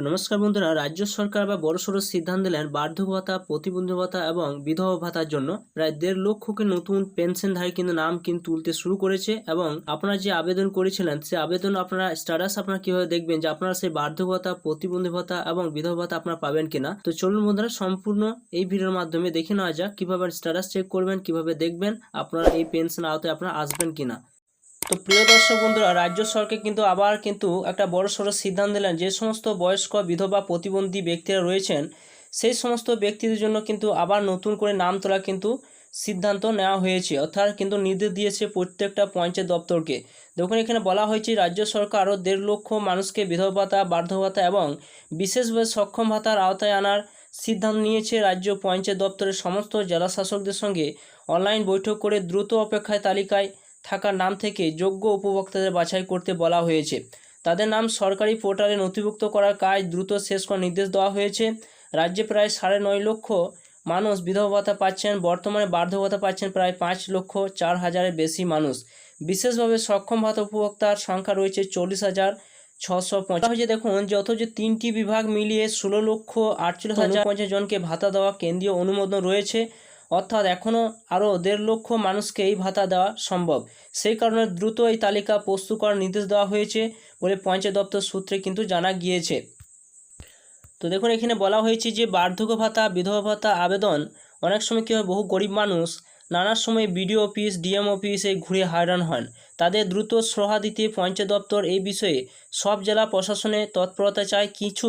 তো নমস্কার বন্ধুরা, রাজ্য সরকার বা বড়সড় সিদ্ধান্ত দিলেন বার্ধক্য ভাতা, প্রতিবন্ধী ভাতা এবং বিধবা ভাতার জন্য। প্রায় দেড় লক্ষকে নতুন পেনশন পেনশনধারী কিন্তু নাম কিন্তু তুলতে শুরু করেছে এবং আপনারা যে আবেদন করেছিলেন সেই আবেদন আপনারা স্ট্যাটাস আপনারা কীভাবে দেখবেন যে আপনারা সেই বার্ধক্য ভাতা, প্রতিবন্ধী ভাতা এবং বিধবা ভাতা আপনারা পাবেন কিনা? তো চলুন বন্ধুরা, সম্পূর্ণ এই ভিডিওর মাধ্যমে দেখে নেওয়া যাক কীভাবে স্ট্যাটাস চেক করবেন, কীভাবে দেখবেন আপনারা এই পেনশন আওতায় আপনারা আসবেন কিনা। তো প্রিয় দর্শক বন্ধুরা, রাজ্য সরকার কিন্তু আবার কিন্তু একটা বড় সড়ো সিদ্ধান্ত দিলেন যে সমস্ত বয়স্ক বিধবা প্রতিবন্ধী ব্যক্তিরা রয়েছেন, সেই সমস্ত ব্যক্তিদের জন্য কিন্তু আবার নতুন করে নাম তোলা কিন্তু সিদ্ধান্ত নেওয়া হয়েছে। অর্থাৎ কিন্তু নির্দেশ দিয়েছে প্রত্যেকটা পঞ্চায়েত দপ্তরকে। দেখুন, এখানে বলা হয়েছে, রাজ্য সরকার আরও দেড় লক্ষ মানুষকে বিধবা ভাতা, বার্ধক্য ভাতা এবং বিশেষভাবে সক্ষম ভাতার আওতায় আনার সিদ্ধান্ত নিয়েছে রাজ্য পঞ্চায়েত দপ্তরের সমস্ত জেলা শাসকদের সঙ্গে অনলাইন বৈঠক করে দ্রুত অপেক্ষায় তালিকায় থাকার নাম থেকে যোগ্য উপভোক্তাদের বাছাই করতে বলা হয়েছে। তাদের নাম সরকারি পোর্টালে নথিভুক্ত করার কাজ দ্রুত শেষ করার নির্দেশ দেওয়া হয়েছে। রাজ্যে প্রায় সাড়ে নয় লক্ষ মানুষ বিধবা ভাতা পাচ্ছেন, বর্তমানে বার্ধক্য ভাতা পাচ্ছেন প্রায় পাঁচ লক্ষ চার হাজারের বেশি মানুষ। বিশেষভাবে সক্ষম ভাতা উপভোক্তার সংখ্যা রয়েছে চল্লিশ হাজার ছশো পঞ্চাশ। হয়েছে দেখুন যে অথচ তিনটি বিভাগ মিলিয়ে ষোলো লক্ষ আটচল্লিশ হাজার পঞ্চাশ জনকে ভাতা দেওয়া কেন্দ্রীয় অনুমোদন রয়েছে। অর্থাৎ এখনও আরও দেড় লক্ষ মানুষকে এই ভাতা দেওয়া সম্ভব। সেই কারণে দ্রুত এই তালিকা প্রস্তুত করার নির্দেশ দেওয়া হয়েছে বলে পঞ্চায়েত দপ্তর সূত্রে কিন্তু জানা গিয়েছে। তো দেখুন, এখানে বলা হয়েছে যে বার্ধক্য ভাতা, বিধবা ভাতা, আবেদন, অনেক সময় কী হয়, বহু গরিব মানুষ নানা সময় বিডিও অফিস ডিএম অফিসে ঘুরে হয়রান হন। তাদের দ্রুত সহায় দিতে পঞ্চায়েত দপ্তর এই বিষয়ে সব জেলা প্রশাসনে তৎপরতা চায়। কিছু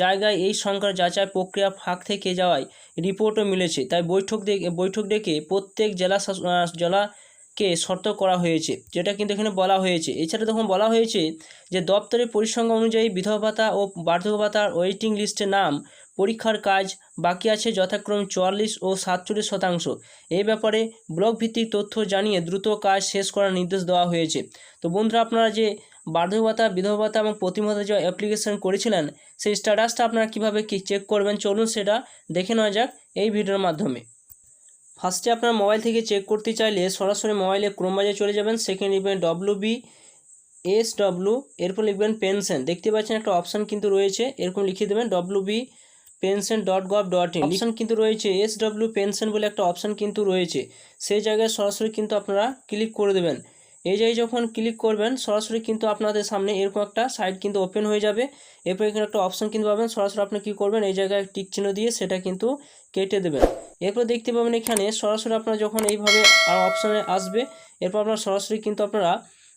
জায়গায় এই সংখ্যার যাচাই প্রক্রিয়া ফাঁক থেকে যাওয়ায় রিপোর্টও মিলেছে। তাই বৈঠক বৈঠক ডেকে প্রত্যেক জেলা আহ, জেলাকে শর্ত করা হয়েছে যেটা কিন্তু এখানে বলা হয়েছে। এছাড়া তখন বলা হয়েছে যে দপ্তরের পরিসংখ্যা অনুযায়ী বিধবা ভাতা ও বার্ধক্য ভাতার ওয়েটিং লিস্টে নাম পরীক্ষার কাজ বাকি আছে যথাক্রমে চুয়াল্লিশ ও সাতচল্লিশ শতাংশ। এই ব্যাপারে ব্লক ভিত্তিক তথ্য জানিয়ে দ্রুত কাজ শেষ করার নির্দেশ দেওয়া হয়েছে। তো বন্ধুরা, আপনারা যে বার্ধক্য ভাতা বিধবা ভাতা এবং প্রতিমাতা যে অ্যাপ্লিকেশন করেছিলেন, সেই স্ট্যাটাসটা আপনারা কীভাবে কি চেক করবেন? চলুন সেটা দেখে নেওয়া যাক এই ভিডিওর মাধ্যমে। ফার্স্টে আপনার মোবাইল থেকে চেক করতে চাইলে সরাসরি মোবাইলে ক্রোম বাজারে চলে যাবেন। সেখানে লিখবেন ডব্লু বি এস ডব্লু এরপর লিখবেন পেনশন দেখতে পাচ্ছেন একটা অপশান কিন্তু রয়েছে। এরকম লিখে দেবেন W B pension dot gov dot in. Option কিন্তু রয়েছে এস ডব্লিউ পেনশন বলে একটা অপশান কিন্তু রয়েছে। সেই জায়গায় সরাসরি কিন্তু আপনারা ক্লিক করে দেবেন। এই জায়গায় যখন ক্লিক করবেন, সরাসরি কিন্তু আপনাদের সামনে এরকম একটা সাইট কিন্তু ওপেন হয়ে যাবে। এরপর এখানে একটা অপশান কিন্তু পাবেন, সরাসরি আপনি কী করবেন, এই জায়গায় টিক চিহ্ন দিয়ে সেটা কিন্তু কেটে দেবেন। এরপর দেখতে পাবেন এখানে সরাসরি আপনারা যখন এইভাবে আর অপশানে আসবে, এরপর আপনারা সরাসরি কিন্তু আপনারা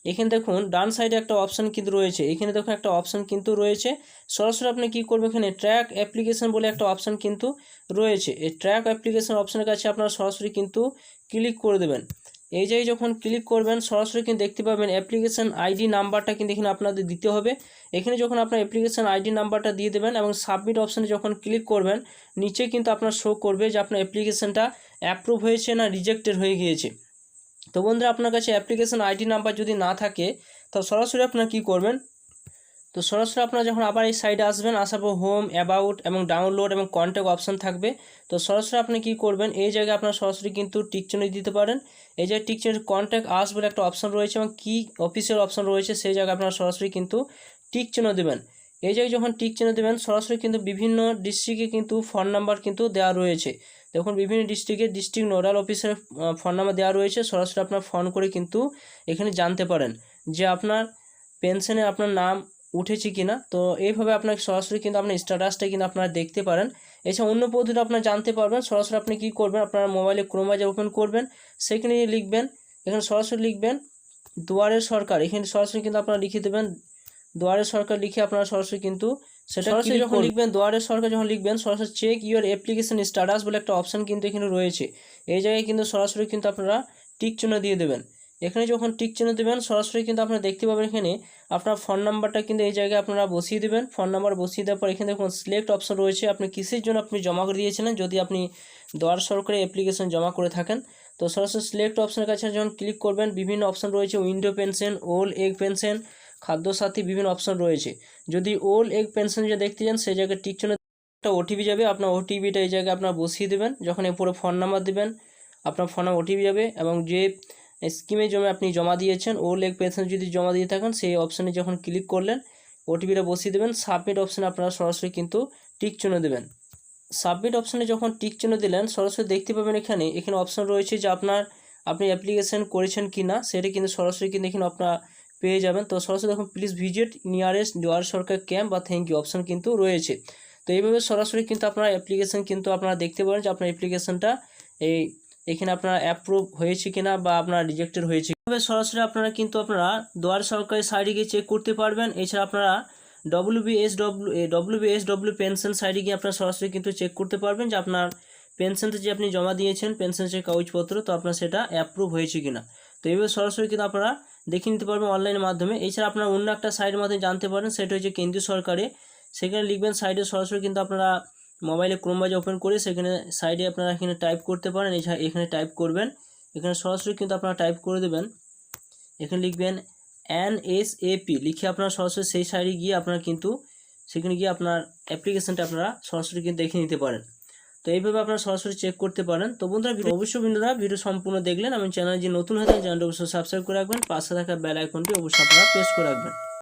এখানে দেখুন, ডান সাইডে একটা অপশান কিন্তু রয়েছে। এখানে দেখুন, একটা অপশান কিন্তু রয়েছে। সরাসরি আপনি কী করবেন এখানে? ট্র্যাক অ্যাপ্লিকেশন বলে একটা অপশান কিন্তু রয়েছে। এই ট্র্যাক অ্যাপ্লিকেশন অপশানের কাছে আপনারা সরাসরি কিন্তু ক্লিক করে দেবেন। এই জায়গায় যখন ক্লিক করবেন, সরাসরি কিন্তু দেখতে পাবেন অ্যাপ্লিকেশন আইডি নাম্বারটা কিন্তু এখানে আপনাদের দিতে হবে। এখানে যখন আপনার অ্যাপ্লিকেশন আইডি নাম্বারটা দিয়ে দেবেন এবং সাবমিট অপশানে যখন ক্লিক করবেন, নিচে কিন্তু আপনার শো করবে যে আপনার অ্যাপ্লিকেশনটা অ্যাপ্রুভ হয়েছে না রিজেক্টেড হয়ে গিয়েছে। তো বন্ধুরা, আপনার কাছে অ্যাপ্লিকেশন আইডি নাম্বার যদি না থাকে, তো সরাসরি আপনারা কী করবেন? তো সরাসরি আপনারা যখন আবার এই সাইডে আসবেন, আসার পর হোম অ্যাবাউট এবং ডাউনলোড এবং কন্ট্যাক্ট অপশান থাকবে। তো সরাসরি আপনি কী করবেন? এই জায়গায় আপনারা সরাসরি কিন্তু টিক চিহ্ন দিতে পারেন। এই যে টিক চিহ্ন কন্ট্যাক্ট আস বলে একটা অপশান রয়েছে এবং কি অফিসিয়াল অপশান রয়েছে, সেই জায়গায় আপনারা সরাসরি কিন্তু টিক চিহ্ন দেবেন। এই জায়গায় যখন টিক চিহ্ন দেবেন, সরাসরি কিন্তু বিভিন্ন ডিস্ট্রিক্টে কিন্তু ফোন নাম্বার কিন্তু দেওয়া রয়েছে। দেখুন, বিভিন্ন ডিস্ট্রিক্টে ডিস্ট্রিক্ট নোডাল অফিসের ফোন নাম্বার দেওয়া রয়েছে। সরাসরি আপনার ফোন করে কিন্তু এখানে জানতে পারেন যে আপনার পেনশনে আপনার নাম উঠেছে কি না তো এইভাবে আপনাকে সরাসরি কিন্তু আপনার স্ট্যাটাসটা কিন্তু আপনারা দেখতে পারেন। এছাড়া অন্য পদ্ধতি আপনারা জানতে পারবেন, সরাসরি আপনি কী করবেন, আপনার মোবাইলে ক্রোমাজে ওপেন করবেন, সেখানে লিখবেন, এখানে সরাসরি লিখবেন দুয়ারের সরকার, এখানে সরাসরি কিন্তু আপনারা লিখে দেবেন দুয়ারের সরকার লিখে আপনারা সরাসরি কিন্তু সেটা সরাসরি যখন লিখবেন দুয়ারের সরকার যখন লিখবেন সরাসরি চেক ইউর অ্যাপ্লিকেশন স্ট্যাটাস বলে একটা অপশান কিন্তু এখানে রয়েছে। এই জায়গায় কিন্তু সরাসরি কিন্তু আপনারা টিক চিহ্ন দিয়ে দেবেন। এখানে যখন টিক চিহ্ন দেবেন সরাসরি কিন্তু আপনারা দেখতে পাবেন এখানে আপনার ফোন নাম্বারটা কিন্তু এই জায়গায় আপনারা বসিয়ে দেবেন। ফোন নাম্বার বসিয়ে দেওয়ার পর এখানে দেখুন সিলেক্ট অপশন রয়েছে। আপনি কিসের জন্য আপনি জমা করে দিয়েছিলেন? যদি আপনি দুয়ার সরকারি অ্যাপ্লিকেশন জমা করে থাকেন তো সরাসরি সিলেক্ট অপশনের কাছে যখন ক্লিক করবেন বিভিন্ন অপশন রয়েছে window pension old age pension Khadyasathi বিভিন্ন অপশন রয়েছে। যদি ওল্ড এগ পেনশন যে দেখতে চান, সেই জায়গায় টিক চিহ্ন একটা ওটিপি যাবে। আপনার ওটিপিটা এই জায়গায় আপনার বসিয়ে দেবেন। যখন এরপরে ফোন নাম্বার দেবেন, আপনার ফোনে ওটিপি যাবে এবং যে স্কিমে জমে আপনি জমা দিয়েছেন ওল্ড লেগ পেনশন যদি জমা দিয়ে থাকেন, সেই অপশানে যখন ক্লিক করলেন ওটিপিটা বসিয়ে দেবেন। সাবমিট অপশানে আপনারা সরাসরি কিন্তু টিক চিহ্ন দেবেন। সাবমিট অপশানে যখন টিক চিহ্ন দিলেন, সরাসরি দেখতে পাবেন এখানে এখানে অপশান রয়েছে যে আপনার, আপনি অ্যাপ্লিকেশন করেছেন কি না সেটা কিন্তু সরাসরি কিন্তু এখানে আপনার পেয়ে যাবেন। তো সরাসরি দেখুন please visit nearest Duare Sarkar camp বা থ্যাংক ইউ অপশান কিন্তু রয়েছে। তো এইভাবে সরাসরি কিন্তু আপনার অ্যাপ্লিকেশন কিন্তু আপনারা দেখতে পারেন যে আপনার অ্যাপ্লিকেশনটা এই এখানে আপনার অ্যাপ্রুভ হয়েছে কিনা বা আপনার রিজেক্টেড হয়েছে এভাবে সরাসরি আপনারা কিন্তু আপনারা দুয়ার সরকারি সাইডে গিয়ে চেক করতে পারবেন। এছাড়া আপনারা W BS W W BS W pension সাইডে গিয়ে আপনারা সরাসরি কিন্তু চেক করতে পারবেন যে আপনার পেনশনটা যে আপনি জমা দিয়েছেন পেনশন যে কাগজপত্র, তো আপনার সেটা অ্যাপ্রুভ হয়েছে কিনা। তো এইভাবে সরাসরি কিন্তু আপনারা দেখে নিতে পারবেন অনলাইনের মাধ্যমে। এছাড়া আপনারা অন্য একটা সাইডের মাধ্যমে জানতে পারেন, সেটা হচ্ছে কেন্দ্রীয় সরকারে। সেখানে লিখবেন সাইডে সরাসরি কিন্তু আপনারা মোবাইলে ক্রোম বাজার ওপেন করে সেখানে সাইডে আপনারা এখানে টাইপ করতে পারেন। এছাড়া এখানে টাইপ করবেন। এখানে সরাসরি কিন্তু আপনারা টাইপ করে দেবেন। এখানে লিখবেন এন এস এপি লিখে আপনারা সরাসরি সেই সাইডে গিয়ে আপনারা কিন্তু সেখানে গিয়ে আপনার অ্যাপ্লিকেশনটা আপনারা সরাসরি কিন্তু দেখে নিতে পারেন। তো এইভাবে আপনারা সরাসরি চেক করতে পারেন। তো বন্ধুরা অবশ্যই বন্ধুরা ভিডিও সম্পূর্ণ দেখলেন। আমি চ্যানেল যে নতুন হয়ে চ্যানেলটা অবশ্যই সাবস্ক্রাইব করে রাখবেন। পাশে থাকা বেল আইকনটি অবশ্যই আপনারা প্রেস করে রাখবেন।